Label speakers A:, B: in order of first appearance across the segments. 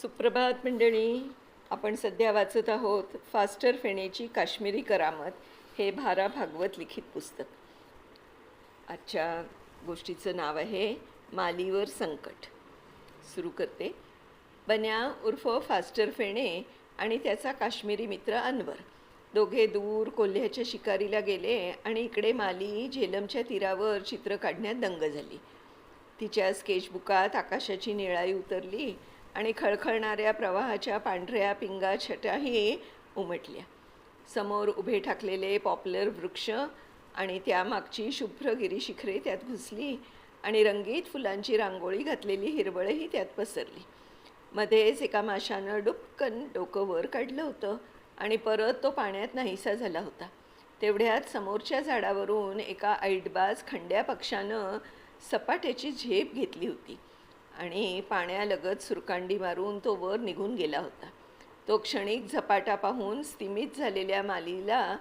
A: सुप्रभात मंडळी. आपण सध्या वाचत आहोत फास्टर फेणेची काश्मीरी करामत. हे भारा भागवत लिखित पुस्तक. आजच्या गोष्टीचं नाव आहे मालीवर संकट. सुरू करते. बन्या उर्फ फास्टर फेणे आणि त्याचा काश्मीरी मित्र अनवर. दोघे दूर कोल्ह्याच्या शिकारीला गेले आणि इकडे माली झेलमच्या तीरावर चित्र काढण्यात दंग झाली. तिच्या स्केचबुकात आकाशाची निळाई उतरली आणि खळखळणाऱ्या प्रवाहाच्या पांढऱ्या पिंगा छटाही उमटल्या. समोर उभे ठाकलेले पॉप्युलर वृक्ष आणि त्यामागची शुभ्र गिरीशिखरे त्यात घुसली आणि रंगीत फुलांची रांगोळी घातलेली हिरवळही त्यात पसरली. मध्येच एका माशानं डुपकन डोकं वर काढलं होतं आणि परत तो पाण्यात नाहीसा झाला होता. तेवढ्यात समोरच्या झाडावरून एका ऐटबाज खंड्या पक्षानं सपाट्याची झेप घेतली होती. आणि पाण्यालगत सुरकांडी मारून तो वर निघून गेला होता. तो क्षणिक झपाटा पाहून स्तिमित झालेल्या मालीला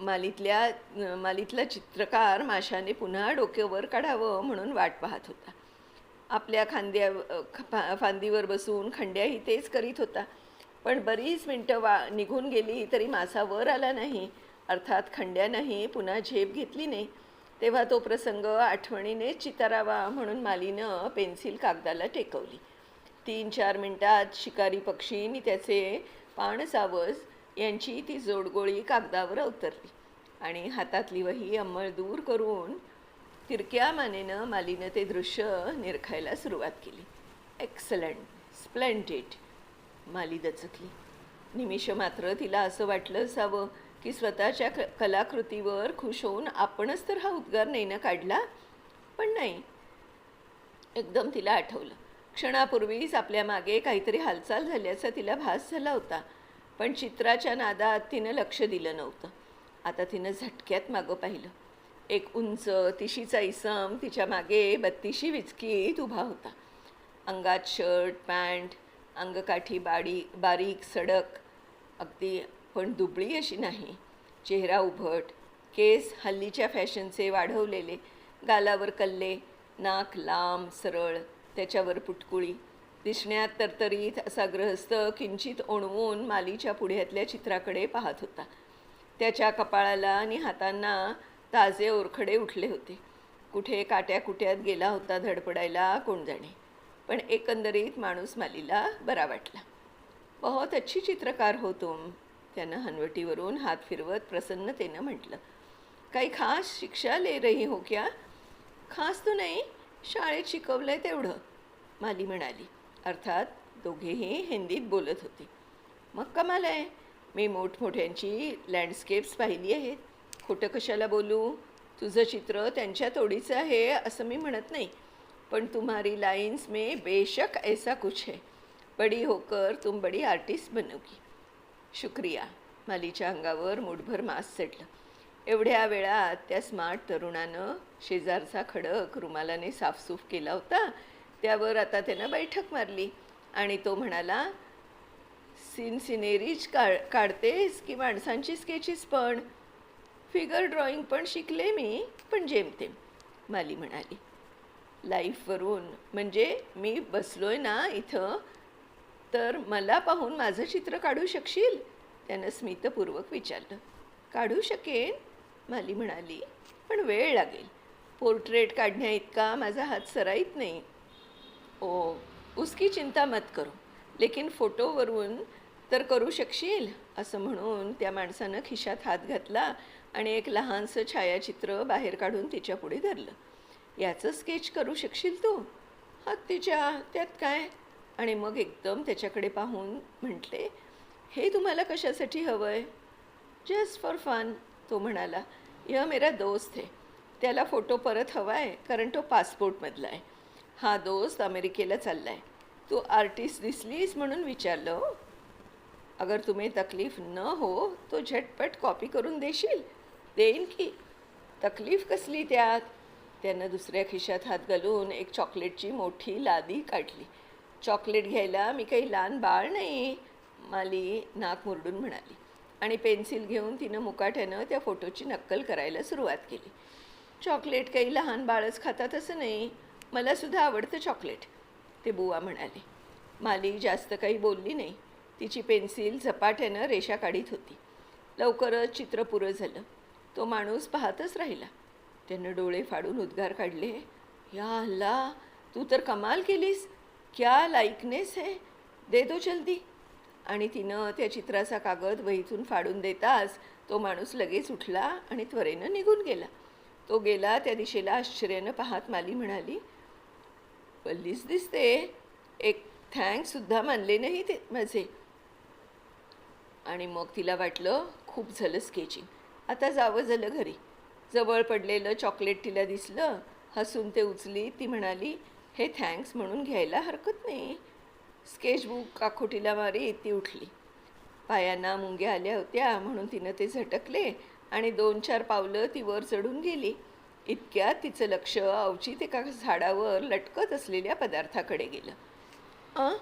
A: मालीतल्या मालीतला चित्रकार माशाने पुन्हा डोक्यावर काढावं म्हणून वाट पाहत होता. आपल्या खांद्या ख- फांदीवर बसून खंड्याही तेच करीत होता. पण बरीच मिनटं वा निघून गेली तरी मासा वर आला नाही. अर्थात खंड्यानंही पुन्हा झेप घेतली नाही. तेव्हा तो प्रसंग आठवणीने चितारावा म्हणून मालीनं पेन्सिल कागदाला टेकवली. तीन चार मिनटात शिकारी पक्षीनी त्याचे पाणसावज यांची ती जोडगोळी कागदावर अवतरली आणि हातातली वही अंमळ दूर करून तिरक्या मानेनं मालीनं ते दृश्य निरखायला सुरुवात केली. एक्सलंट स्प्लेंडेड माली दचकली. निमिष मात्र तिला असं वाटलं असावं की स्वतःच्या क कलाकृतीवर खुश होऊन आपणच तर हा उद्गार नेनं काढला पण नाही. एकदम तिला आठवलं. क्षणापूर्वीच आपल्या मागे काहीतरी हालचाल झाल्याचा तिला भास झाला होता पण चित्राच्या नादात तिनं लक्ष दिलं नव्हतं. आता तिनं झटक्यात मागं पाहिलं. एक उंच तिशीचा इसम तिच्यामागे बत्तीशी विचकीत उभा होता. अंगात शर्ट पॅन्ट अंगकाठी बाडी बारीक सडक अगदी पण दुबळी अशी नाही. चेहरा उभट केस हल्लीच्या फॅशनचे वाढवलेले गालावर कल्ले नाक लांब सरळ त्याच्यावर पुटकुळी. दिसण्यात तरतरीत असा ग्रहस्थ किंचित ओणवून मालीच्या पुढ्यातल्या चित्राकडे पाहत होता. त्याच्या कपाळाला आणि हातांना ताजे ओरखडे उठले होते. कुठे काट्या कुट्यात गेला होता धडपडायला कोण जाणे पण एकंदरीत माणूस मालीला बरा वाटला. बहुत अच्छी चित्रकार हो तुम. त्यानं हनवटीवरून हात फिरवत प्रसन्नतेनं म्हटलं काही खास शिक्षा ले रही हो क्या? खास तो नाही शाळेत शिकवलंय तेवढं माली म्हणाली. अर्थात दोघेही हिंदीत बोलत होते. मग कमाल आहे. मी मोठमोठ्यांची लँडस्केप्स पाहिली आहेत. खोटं कशाला बोलू? तुझं चित्र त्यांच्या तोडीचं आहे असं मी म्हणत नाही. पण तुम्हारी लाइन्स में बेशक ऐसा कुछ है. बडी होकर तुम बडी आर्टिस्ट बनोगी. शुक्रिया. मालीच्या अंगावर मुठभर मास सटलं एवढ्या वेळात त्या स्मार्ट तरुणानं शेजारचा खडक रुमालाने साफसूफ केला होता. त्यावर आता त्यानं बैठक मारली आणि तो म्हणाला सीन सिनेरीज काढ काढतेस की माणसांची स्केचेस पण? फिगर ड्रॉइंग पण शिकले मी पण जेमतेम. माली म्हणाली लाईफवरून म्हणजे मी बसलोय ना इथं तर मला पाहून माझं चित्र काढू शकशील? त्यानं स्मितपूर्वक विचारलं. काढू शकेन माली म्हणाली. पण वेळ लागेल. पोर्ट्रेट काढण्या इतका माझा हात सराईत नाही. ओ उसकी चिंता मत करू. लेकिन फोटोवरून तर करू शकशील? असं म्हणून त्या माणसानं खिशात हात घातला आणि एक लहानसं छायाचित्र बाहेर काढून तिच्या पुढे धरलं. याचं स्केच करू शकशील तू? हत्तीच्या तिच्या त्यात काय? आणि मग एकदम त्याच्याकडे पाहून म्हटले हे तुम्हाला कशासाठी हवं आहे जस्ट फॉर फन तो म्हणाला. यह मेरा दोस्त है. त्याला फोटो परत हवा आहे कारण तो पासपोर्टमधला आहे. हा दोस्त अमेरिकेला चालला आहे तू आर्टिस्ट दिसलीस म्हणून विचारलं हो. अगर तुम्ही तकलीफ न हो तो झटपट कॉपी करून देशील? देईन की? तकलीफ कसली त्यात? त्यानं दुसऱ्या खिशात हात घालून एक चॉकलेटची मोठी लादी काढली. चॉकलेट घ्यायला मी काही लहान बाळ नाही. माली नाक मुरडून म्हणाली. आणि पेन्सिल घेऊन तिनं मुकाट्यानं त्या फोटोची नक्कल करायला सुरुवात केली. चॉकलेट काही लहान बाळच खातात असं नाही. मलासुद्धा आवडतं चॉकलेट ते बुवा म्हणाले. माली जास्त काही बोलली नाही. तिची पेन्सिल झपाट्यानं रेषा काढीत होती. लवकरच चित्र पुरं झालं. तो माणूस पाहतच राहिला. त्यानं डोळे फाडून उद्गार काढले. या हल्ला तू तर कमाल केलीस. क्या लाईकनेस आहे दे दो जल्दी. आणि तिनं त्या चित्राचा कागद वहीतून फाडून देताच तो माणूस लगेच उठला आणि त्वरेनं निघून गेला. तो गेला त्या दिशेला आश्चर्यानं पाहत माली म्हणाली पल्लीच दिसते. एक थँक्ससुद्धा मानले नाही ते माझे. आणि मग तिला वाटलं खूप झालं स्केचिंग आता जावं झालं घरी. जवळ पडलेलं चॉकलेट तिला दिसलं. हसून ते उचली ती म्हणाली हे थँक्स म्हणून घ्यायला हरकत नाही. स्केचबुक काखोटीला मारी ती उठली. पायांना मुंग्या आल्या होत्या म्हणून तिनं ते झटकले आणि दोन चार पावलं ती वर चढून गेली. इतक्यात तिचं लक्ष अवचित एका झाडावर लटकत असलेल्या पदार्थाकडे गेलं. अं?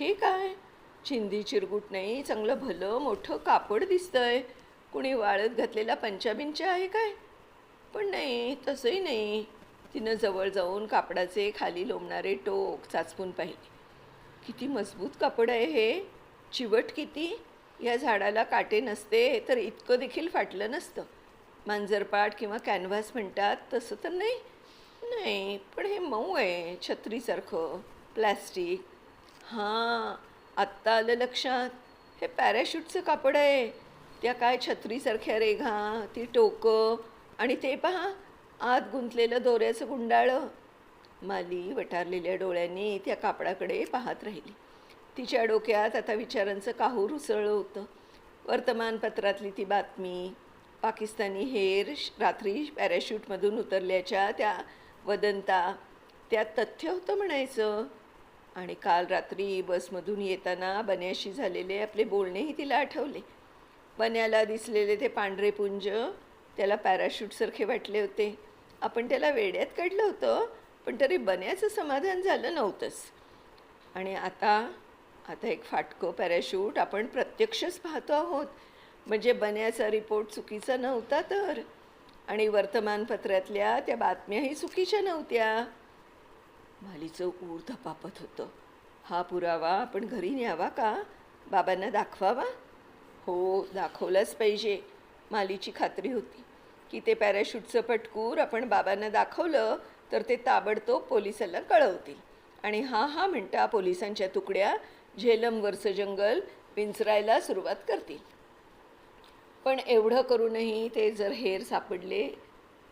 A: हे काय? चिंधी चिरगुट नाही चांगलं भलं मोठं कापड दिसतंय. कुणी वाळत घातलेला पंचाबिंचा आहे काय? पण नाही तसंही नाही. तिनं जवळ जाऊन कापडाचे खाली लोंबणारे टोक चाचपून पाहिले. किती मजबूत कापड आहे हे. चिवट किती. या झाडाला काटे नसते तर इतकं देखील फाटलं नसतं. मांजरपाट किंवा कॅनव्हास म्हणतात तसं तर नाही. नाही पण हे मऊ आहे छत्रीसारखं प्लॅस्टिक. हां आत्ता आलं लक्षात. हे पॅराशूटचं कापड आहे. त्या काय छत्रीसारख्या रेघा ती टोकं आणि ते पहा आत गुंतलेलं दोऱ्याचं गुंडाळं माली वटारलेल्या डोळ्यांनी त्या कापडाकडे पाहत राहिली. तिच्या डोक्यात आता विचारांचं काहूर उसळलं होतं. वर्तमानपत्रातली ती बातमी पाकिस्तानी हेर श- रात्री पॅराशूटमधून उतरल्याच्या त्या वदंता त्यात तथ्य होतं म्हणायचं? आणि काल रात्री बसमधून येताना बन्याशी झालेले आपले बोलणेही तिला आठवले. बन्याला दिसलेले ते पांढरे पुंज त्याला पॅराशूटसारखे वाटले होते. आपण त्याला वेड्यात काढलं होतं पण तरी बन्याचं समाधान झालं नव्हतंच. आणि आता आता एक फाटको पॅराशूट आपण प्रत्यक्षच पाहतो आहोत. म्हणजे बन्याचा रिपोर्ट चुकीचा नव्हता तर. आणि वर्तमानपत्रातल्या त्या बातम्याही चुकीच्या नव्हत्या. मालीचं ऊर धपापत होतं. हा पुरावा आपण घरी न्यावा का? बाबांना दाखवावा? हो दाखवलाच पाहिजे. मालीची खात्री होती. की ते पॅराशूटचं पटकूर आपण बाबांना दाखवलं तर ते ताबडतोब पोलिसाला कळवतील. आणि हा हा म्हणता पोलिसांच्या तुकड्या झेलमवरचं जंगल पिंचरायला सुरुवात करतील. पण एवढं करूनही ते जर हेर सापडले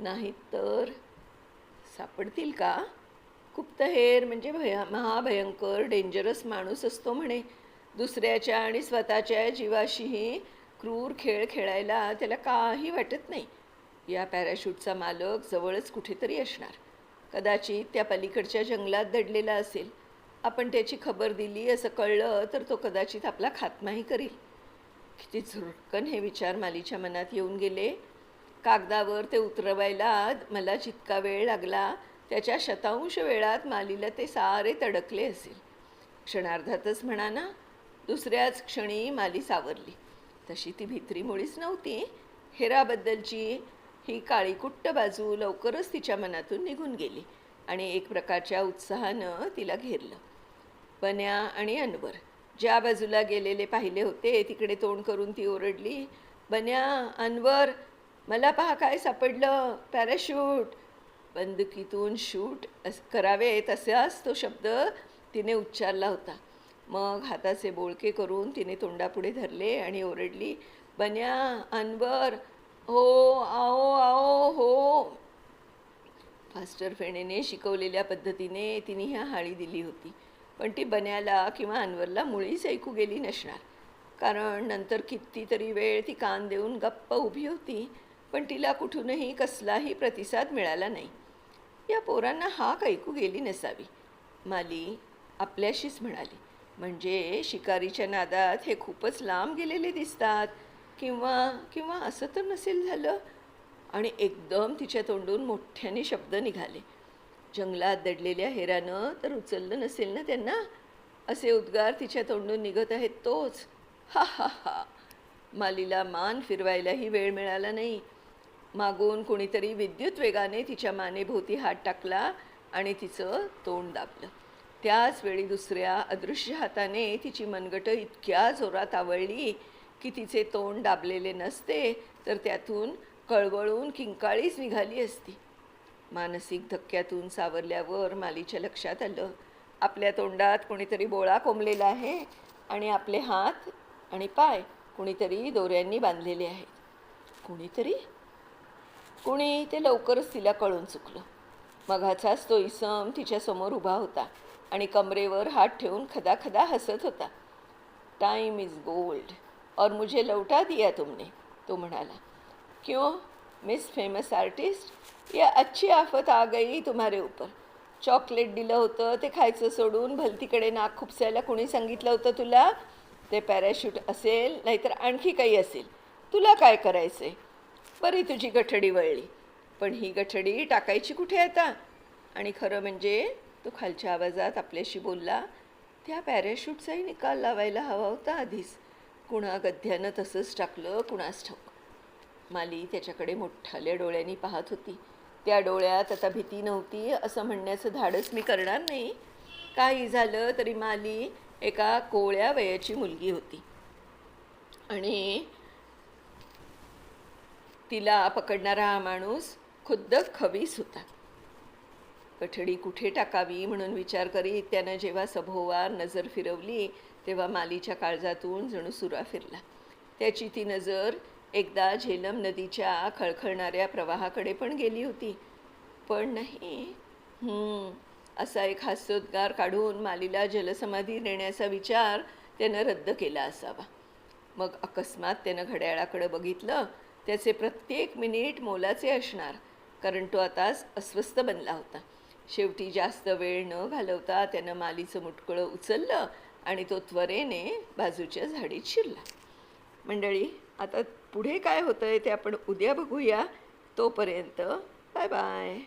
A: नाहीत तर सापडतील का? गुप्तहेर म्हणजे भया महाभयंकर डेंजरस माणूस असतो म्हणे. दुसऱ्याच्या आणि स्वतःच्या जीवाशीही क्रूर खेळ खेळायला त्याला काही वाटत नाही. या पॅराशूटचा मालक जवळच कुठेतरी असणार. कदाचित त्या पलीकडच्या जंगलात दडलेला असेल. आपण त्याची खबर दिली असं कळलं तर तो कदाचित आपला खात्माही करील. किती झुरकन हे विचार मालीच्या मनात येऊन गेले. कागदावर ते उतरवायला मला जितका वेळ लागला त्याच्या शतांश वेळात मालीला ते सारे तडकले असेल. क्षणार्धातच म्हणा ना दुसऱ्याच क्षणी माली सावरली. तशी ती भित्री मुळीच नव्हती. हेराबद्दलची ही काळीकुट्ट बाजू लवकरच तिच्या मनातून निघून गेली आणि एक प्रकारच्या उत्साहानं तिला घेरलं. बन्या आणि अनवर ज्या बाजूला गेलेले पाहिले होते तिकडे तोंड करून ती ओरडली बन्या अनवर मला पहा काय सापडलं पॅराशूट. बंदुकीतून शूट अस करावे तसाच तो शब्द तिने उच्चारला होता. मग हाताचे बोळके करून तिने तोंडापुढे धरले आणि ओरडली बन्या अनवर हो आओ आओ हो. फास्टर फेणेने शिकवलेल्या पद्धतीने तिने ह्या हाळी दिली होती. पण ती बन्याला किंवा अनवरला मुळीच ऐकू गेली नसणार. कारण नंतर कितीतरी वेळ ती कान देऊन गप्प उभी होती पण तिला कुठूनही कसलाही प्रतिसाद मिळाला नाही. या पोरांना हाक ऐकू गेली नसावी. माली आपल्याशीच म्हणाली म्हणजे शिकारीच्या नादात हे खूपच लांब गेलेले दिसतात. किंवा किंवा असं तर नसेल झालं? आणि एकदम तिच्या तोंडून मोठ्याने शब्द निघाले. जंगलात दडलेल्या हेरानं तर उचललं नसेल ना त्यांना? असे उद्गार तिच्या तोंडून निघत आहेत तोच. हा हा हा. मालीला मान फिरवायलाही वेळ मिळाला नाही. मागून कोणीतरी विद्युत वेगाने तिच्या मानेभोवती हात टाकला आणि तिचं तोंड दाबलं. त्याच वेळी दुसऱ्या अदृश्य हाताने तिची मनगटं इतक्या जोरात आवळली की तिचे तोंड दाबलेले नसते तर त्यातून कळवळून किंकाळीच निघाली असती. मानसिक धक्क्यातून सावरल्यावर मालीच्या लक्षात आलं. आपल्या तोंडात कोणीतरी बोळा कोंबलेला आहे आणि आपले हात आणि पाय कुणीतरी दोऱ्यांनी बांधलेले आहेत. कुणीतरी? कुणी ते लवकरच तिला कळून चुकलं. मघाचाच तो इसम तिच्यासमोर उभा होता आणि कमरेवर हात ठेवून खदा खदा हसत होता. टाईम इज गोल्ड और मुझे लौटा दिया तुमने। तो म्हणाला क्यों मिस फेमस आर्टिस्ट या अच्छी आफत आ गई तुम्हारे ऊपर। चॉकलेट दिलं होतं ते खायचं सोडून भलतीकडे नाक खुपसायला कोणी सांगितलं होतं तुला? ते पॅराशूट असेल नाहीतर आणखी काही असेल. तुला काय करायचं आहे बरी तुझी गठडी वळली. पण ही गठडी टाकायची कुठे आता? आणि खरं म्हणजे तो खालच्या आवाजात आपल्याशी बोलला त्या पॅराशूटचाही निकाल लावायला हवा होता आधीच. कुणा गद्यानं तसंच टाकलं कुणास ठाऊक. माली त्याच्याकडे मोठाल्या डोळ्यांनी पाहत होती. त्या डोळ्यात आता भीती नव्हती असं म्हणण्याचं धाडस मी करणार नाही. काही झालं तरी माली एका कोळ्या वयाची मुलगी होती. आणि तिला पकडणारा हा माणूस खुद्द खबीस होता. कठडी कुठे टाकावी म्हणून विचार करीत त्यानं जेव्हा सभोवार नजर फिरवली तेव्हा मालीच्या काळजातून जणू सुरा फिरला. त्याची ती नजर एकदा झेलम नदीच्या खळखळणाऱ्या प्रवाहाकडे पण गेली होती. पण नाही. असा एक हास्योद्गार काढून मालीला जलसमाधी नेण्याचा विचार त्यानं रद्द केला असावा. मग अकस्मात त्यानं घड्याळाकडं बघितलं त्याचे प्रत्येक मिनिट मोलाचे असणार कारण तो आता अस्वस्थ बनला होता. शेवटी जास्त वेळ न घालवता त्यानं मालीचं मुटकळं उचललं आणि तो त्वरेने बाजूच्या झाडीत शिरला. मंडळी आता पुढे काय होतं आहे ते आपण उद्या बघूया. तोपर्यंत बाय बाय.